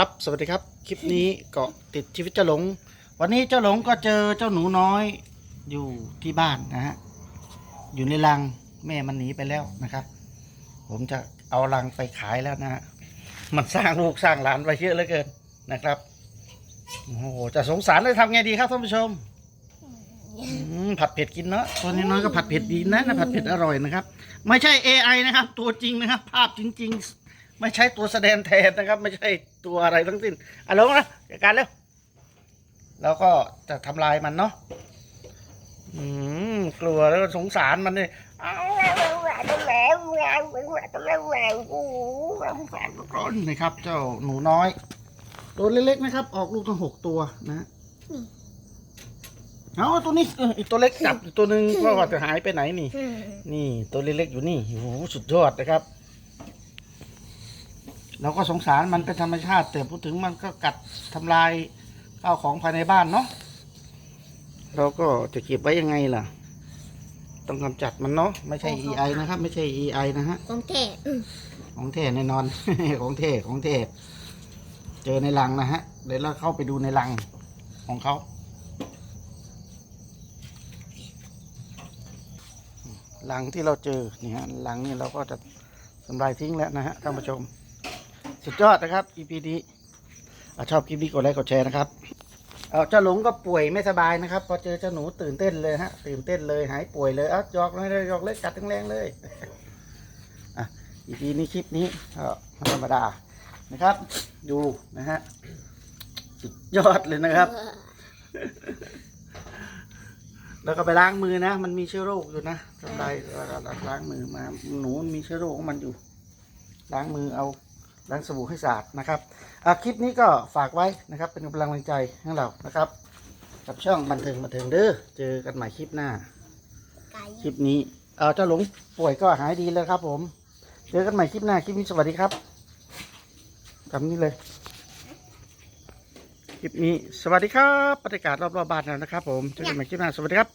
ครับสวัสดีครับ คลิปนี้เกาะติดชีวิตเจ้าหลง วันนี้เจ้าหลงก็เจอเจ้าหนูน้อยอยู่ที่บ้านนะฮะอยู่ในรังแม่มันหนีไปแล้วนะครับ ผมจะเอารังไปขายแล้วนะฮะมันสร้างลูกสร้างหลานไว้เยอะเหลือเกินนะครับโอ้โหจะสงสารเลยทำไงดีครับท่านผู้ชมอืมผัดเผ็ดกินเนาะตัวน้อยก็ผัดเผ็ดดีนะนะผัดเผ็ดอร่อยนะครับ ไม่ใช่ AI นะครับ ตัวจริงนะครับ ภาพจริง ๆ ไม่ใช่ตัวแสดงแทนนะครับ ไม่ใช่ตัวอะไรทั้งสิ้นอะลงนะจัดการเร็วแล้วก็จะทำลายมันเนาะอืมกลัวแล้วก็สงสารมันเลยนะครับ เจ้าหนูน้อยตัวเล็กๆนะครับ ออกลูกทั้งหกตัวนะเอาตัวนี้อีกตัวเล็กจับอีกตัวหนึ่งก็ว่าจะหายไปไหนนี่ นี่ตัวเล็กๆอยู่นี่โอ้โหสุดยอดนะครับ เราก็สงสารมันเป็นธรรมชาติ แต่พูดถึงมันก็กัดทำลายข้าวของภายในบ้านเนาะเราก็จะเก็บไว้ยังไงล่ะ ต้องกำจัดมันเนาะไม่ใช่ EI นะครับ ไม่ใช่ EI นะฮะ ของแท้ของเท่แน่นอน ของเท่ของเท่เจอในรังนะฮะ เดี๋ยวเราเข้าไปดูในรังของเขา รังที่เราเจอนี่ฮะรังนี่เราก็จะทำลายทิ้งแล้วนะฮะท่านผู้ชม สุดยอดนะครับ EP นี้อะชอบคลิปนี้กดไลค์กดแชร์นะครับเอาเจ้าหลงก็ป่วยไม่สบายนะครับ พอเจอเจ้าหนูตื่นเต้นเลยฮะตื่นเต้นเลยหายป่วยเลยเอะยอกเลยยอกเลยกัดแรงๆเลยอะ EP นี้คลิปนี้ก็ธรรมดานะครับ ดูนะฮะสุดยอดเลยนะครับ แล้วก็ไปล้างมือนะ มันมีเชื้อโรคอยู่นะทำลายล้างมือมา หนูมันมีเชื้อโรคของมันอยู่ ล้างมือเอา ล้างสบู่ให้สะอาดนะครับอะคลิปนี้ก็ฝากไว้นะครับ เป็นกำลังใจให้เรานะครับ กับช่องบันเทิงบันเทิงเด้อเจอกันใหม่คลิปหน้าไก่คลิปนี้เออเจ้าหลงป่วยก็หายดีแล้วครับ ผม เจอกันใหม่คลิปหน้าคลิปนี้สวัสดีครับทำนี้เลย คลิปนี้สวัสดีครับบรรยากาศรอบๆบ้านแล้วนะครับ ผมเจอกันใหม่คลิปหน้าสวัสดีครับ